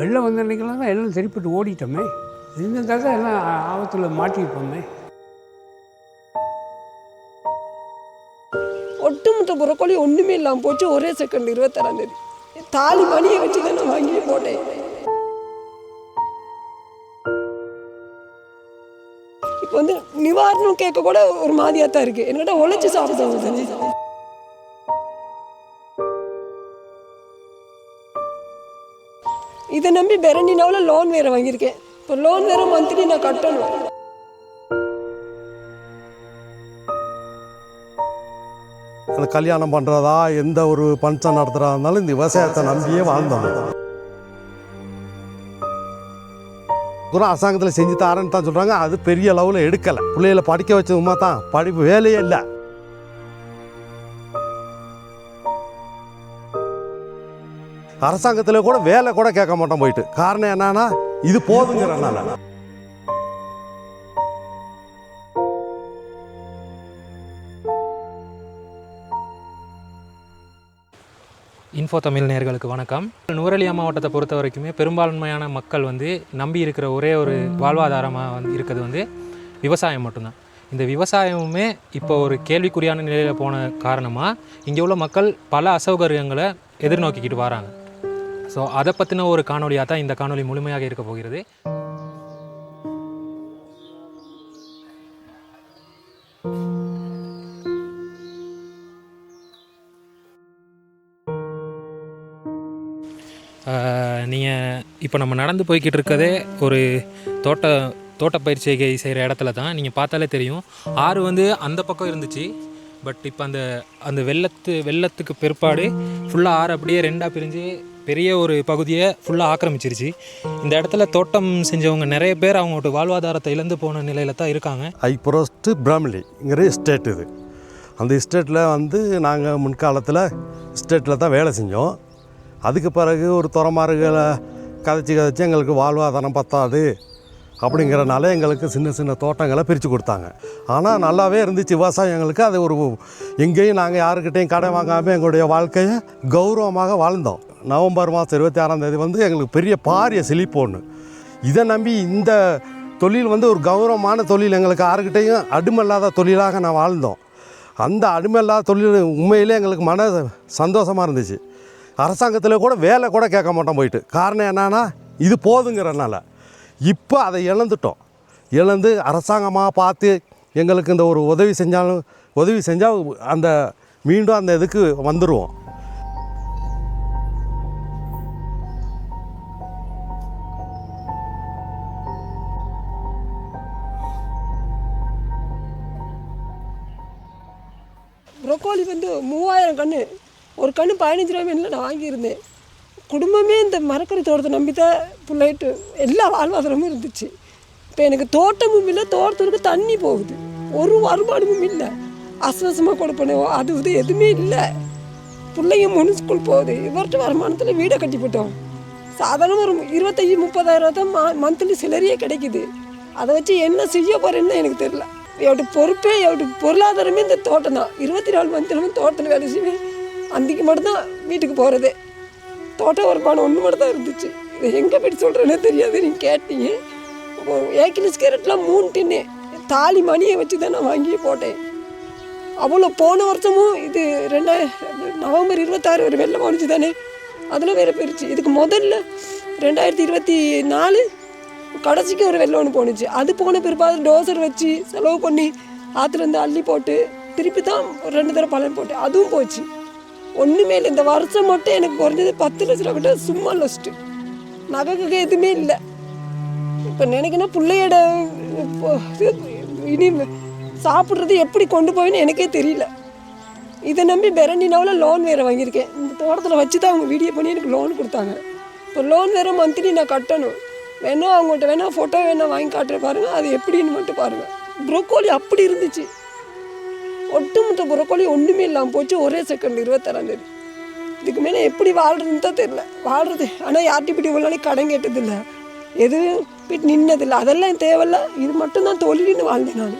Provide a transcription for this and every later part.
வெளில வந்த அன்னைக்கெல்லாம் தான் எல்லாம் சரிப்பட்டு ஓடிட்டோமே. இருந்தால் தான் எல்லாம் ஆபத்தில் மாட்டியிருப்போமே. ஒட்டுமொத்த புறக்கோழி ஒன்றுமே இல்லாமல் போச்சு. ஒரே செகண்ட் இருபத்தாறாம் தேதி. தாலி மணியை வச்சு தான் நான் வாங்கி போட்டேன் இப்போ வந்து நிவாரணம் கேட்க கூட ஒரு மாதிரியாக தான் இருக்குது என்கிட்ட உழைச்சி சாப்பிட்டு இதை நம்பி பெரண்டினாவில் லோன் வேறு வாங்கியிருக்கேன். இப்போ லோன் வேறு மந்த்லி நான் கட்டணும். அந்த கல்யாணம் பண்ணுறதா எந்த ஒரு ஃபங்க்ஷன் நடத்துகிறதா இருந்தாலும் இந்த விவசாயத்தை நம்பியே வாழ்ந்தோம். கூட அரசாங்கத்தில் செஞ்சு தரேன்னு தான் சொல்கிறாங்க அது பெரிய லெவலில் எடுக்கலை. பிள்ளைகளை படிக்க வச்சதுமா தான் படிப்பு வேலையே இல்லை. அரசாங்கத்தில் கூட வேலை கூட கேட்க மாட்டோம் போயிட்டு. காரணம் என்னன்னா இது போதுங்கிறனால இன்ஃபோ தமிழ் நேயர்களுக்கு வணக்கம். நூரலியா மாவட்டத்தை பொறுத்த வரைக்குமே பெரும்பான்மையான மக்கள் வந்து நம்பி இருக்கிற ஒரே ஒரு வாழ்வாதாரமாக வந்து இருக்கிறது வந்து விவசாயம் மட்டும்தான். இந்த விவசாயமுமே இப்போ ஒரு கேள்விக்குறியான நிலையில் போன காரணமாக இங்கே உள்ள மக்கள் பல அசௌகரியங்களை எதிர்நோக்கிக்கிட்டு வராங்க. ஸோ அதை பற்றின ஒரு காணொலியாக தான் இந்த காணொலி முழுமையாக இருக்க போகிறது. நீங்கள் இப்போ நம்ம நடந்து போய்கிட்டு இருக்கதே ஒரு தோட்ட தோட்டப்பயிற்சிகை செய்கிற இடத்துல தான். நீங்கள் பார்த்தாலே தெரியும். ஆறு வந்து அந்த பக்கம் இருந்துச்சு. பட் இப்போ அந்த அந்த வெள்ளத்து வெள்ளத்துக்கு பிற்பாடு ஃபுல்லாக ஆறு அப்படியே ரெண்டாக பிரிஞ்சு பெரிய ஒரு பகுதியை ஃபுல்லாக ஆக்கிரமிச்சிருச்சு. இந்த இடத்துல தோட்டம் செஞ்சவங்க நிறைய பேர் அவங்களோட வாழ்வாதாரத்தை இழந்து போன நிலையில தான் இருக்காங்க. ஐப்ரோஸ்ட்டு பிராமிலிங்கிற ஸ்டேட் இது. அந்த ஸ்டேட்டில் வந்து நாங்கள் முன்காலத்தில் ஸ்டேட்டில் தான் வேலை செஞ்சோம். அதுக்கு பிறகு ஒரு துறமாறுகளை கதைச்சி கதைச்சி எங்களுக்கு வாழ்வாதாரம் பத்தாது. அப்படிங்கிறனால எங்களுக்கு சின்ன சின்ன தோட்டங்களை பிரித்து கொடுத்தாங்க. ஆனால் நல்லாவே இருந்துச்சு விவசாயம் எங்களுக்கு அது ஒரு எங்கேயும் நாங்கள் யாருக்கிட்டேயும் கடை வாங்காமல் எங்களுடைய வாழ்க்கையை கௌரவமாக வாழ்ந்தோம். நவம்பர் மாதம் இருபத்தி ஆறாம் தேதி வந்து எங்களுக்கு பெரிய பாரிய செழிப்பு ஒன்று இதை நம்பி இந்த தொழில் வந்து ஒரு கௌரவமான தொழில். எங்களுக்கு யாருக்கிட்டேயும் அடுமல்லாத தொழிலாக நான் வாழ்ந்தோம். அந்த அடிமல்லாத தொழில் உண்மையிலே எங்களுக்கு மன சந்தோஷமாக இருந்துச்சு. அரசாங்கத்தில் கூட வேலை கூட கேட்க மாட்டோம் போயிட்டு. காரணம் என்னென்னா இது போதுங்கிறனால இப்போ அதை இழந்துட்டோம். இழந்து அரசாங்கமாக பார்த்து எங்களுக்கு இந்த ஒரு உதவி செஞ்சாலும் உதவி செஞ்சால் அந்த மீண்டும் அந்த இதுக்கு வந்துடுவோம் ப்ரொக்கோலி வந்து மூவாயிரம் கன்று ஒரு கன்று பதினஞ்சு ரூபாய் நான் வாங்கியிருந்தேன். குடும்பமே இந்த மரக்கறி தோட்டத்தை நம்பி தான் பிள்ளைட்டு எல்லா வாழ்வாதாரமும் இருந்துச்சு. இப்போ எனக்கு தோட்டமும் இல்லை தோட்டத்துக்கு தண்ணி போகுது. ஒரு வருமானமும் இல்லை. அசவசமாக கொடுப்பனோ அது இது எதுவுமே இல்லை. பிள்ளைங்க மூணு ஸ்கூல் போகுது. இவர்கிட்ட வருமானத்தில் வீடை கட்டி போட்டோம். சாதாரண ஒரு இருபத்தஞ்சி முப்பதாயிரம் தான் மந்த்லி சிலரியே கிடைக்குது. அதை வச்சு என்ன செய்ய போகிறேன்னு எனக்கு தெரில எவ்வளோ பொறுப்பே எவ்வளோ பொருளாதாரமே இந்த தோட்டம் தான். இருபத்தி நாலு மந்த்திலும் தோட்டத்தில் வேலை செய்வேன். அன்றைக்கு மட்டும்தான் வீட்டுக்கு போகிறதே தோட்ட வருமானம் ஒன்று மட்டும் தான் இருந்துச்சு. இது எங்கே போயிட்டு சொல்கிறேன்னே தெரியாது நீங்கள் கேட்டீங்க. ஏக்கிலிஸ் கேரட்லாம் மூணு டின்னு தாலி மணியை வச்சு தான் நான் வாங்கி போட்டேன். அவ்வளோ போன வருஷமும் இது ரெண்டாயிரம் நவம்பர் இருபத்தாறு ஒரு வெள்ளம் முடிச்சு தானே அதில் வேறு போயிருச்சு. இதுக்கு முதல்ல ரெண்டாயிரத்தி இருபத்தி நாலு கடைசிக்கு ஒரு வெள்ளம் ஒன்று போணுச்சு. அது போன பிற்பாடு டோசர் வச்சு செலவு பண்ணி ஆற்றுலேருந்து அள்ளி போட்டு திருப்பி தான் ரெண்டு தடவை பலன் போட்டு அதுவும் போச்சு. ஒன்றுமே இல்லை. இந்த வருஷம் மட்டும் எனக்கு குறைஞ்சது பத்து லட்ச ரூபா கிட்ட சும்மா லஸ்ட்டு நகை எதுவுமே இல்லை. இப்போ நினைக்கணும் பிள்ளையோட இனி சாப்பிட்றது எப்படி கொண்டு போவேன்னு எனக்கே தெரியல. இதை நம்பி பெரண்டினாவில் லோன் வேறு வாங்கியிருக்கேன். இந்த தோட்டத்தில் வச்சு தான் அவங்க வீடியோ பண்ணி எனக்கு லோன் கொடுத்தாங்க. இப்போ லோன் வேறு மந்த்லி நான் கட்டணும். வேணா அவங்கள்ட்ட வேணால் ஃபோட்டோ வேணால் வாங்கி காட்டுற பாருங்கள் அது எப்படின்னு மட்டும் பாருங்கள் ப்ரோக்கோலி அப்படி இருந்துச்சு. ஒட்டுமொத்த புறக்கோழி ஒன்றுமே இல்லாமல் போச்சு. ஒரே செகண்ட் இருபத்தாறாந்தேதி இதுக்கு மேலே எப்படி வாழ்கிறதுன்னு தான் தெரியல. வாழ்றது. ஆனால் யார்கிட்ட இப்படி இவ்வளோ நாளைக்கு கடன் கேட்டதில்லை. எதுவும் இப்படி நின்னதில்லை. அதெல்லாம் தேவையில்ல. இது மட்டும்தான் தொழில்னு வாழ்ந்தேன் நான்.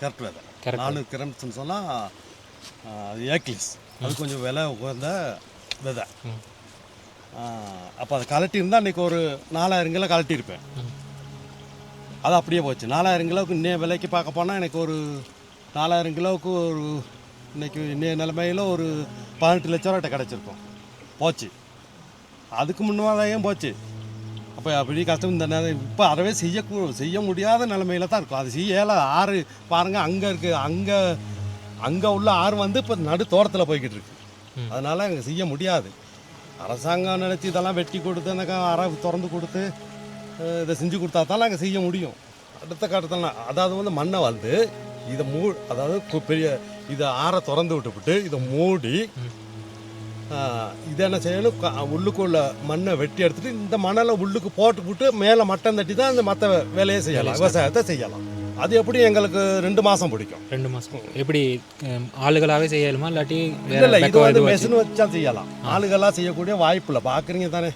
கரெக்டில் தான் நானூறு கிராம்ஸ்னு சொன்னால் ஏக்லிஸ். அது கொஞ்சம் விலை உகந்த விதை. அப்போ அதை கலட்டி இருந்தால் ஒரு நாலாயிரம் கிலோ கலட்டியிருப்பேன் அது அப்படியே போச்சு. நாலாயிரம் கிலோவுக்கு இன்னைய விலைக்கு பார்க்க போனால் எனக்கு ஒரு நாலாயிரம் கிலோவுக்கு ஒரு இன்னைக்கு இன்னைய நிலைமையில் ஒரு பதினெட்டு லட்ச ரூபாய்ட்ட கிடச்சிருக்கும். போச்சு. அதுக்கு முன்னாலேயும் போச்சு. அப்போ அப்படி கஷ்டம். இந்த நேரம் இப்போ அறவே செய்ய செய்ய முடியாத நிலமையில தான் இருக்கும். அது செய்யலை. ஆறு பாருங்கள் அங்கே இருக்குது அங்கே அங்கே உள்ள ஆறு வந்து இப்போ நடு தோட்டத்தில் போய்கிட்டு இருக்கு. அதனால் அங்கே செய்ய முடியாது. அரசாங்கம் நினச்சி இதெல்லாம் வெட்டி கொடுத்து எனக்கு அறை திறந்து கொடுத்து இதை செஞ்சு கொடுத்தா தான் அங்கே செய்ய முடியும். அடுத்த கட்டத்தில் அதாவது வந்து மண்ணை வந்து இதை மூ அதாவது பெரிய இதை ஆற திறந்து விட்டுவிட்டு இதை மூடி இதை என்ன செய்யணும்? உள்ளுக்குள்ள மண்ணை வெட்டி எடுத்துட்டு இந்த மணலை உள்ளுக்கு போட்டு போட்டு மேலே மட்டம் தட்டி தான் அந்த மற்ற வேலையை செய்யலாம். விவசாயத்தை செய்யலாம். அது எப்படி எங்களுக்கு ரெண்டு மாதம் பிடிக்கும். ரெண்டு மாதம் எப்படி ஹம், ஆளுகளாவே செய்யலுமா? இல்லாட்டி இல்லை இது வந்து மெஷின் வச்சா செய்யலாம். ஆளுகளாக செய்யக்கூடிய வாய்ப்பு இல்லை. பார்க்குறீங்க தானே?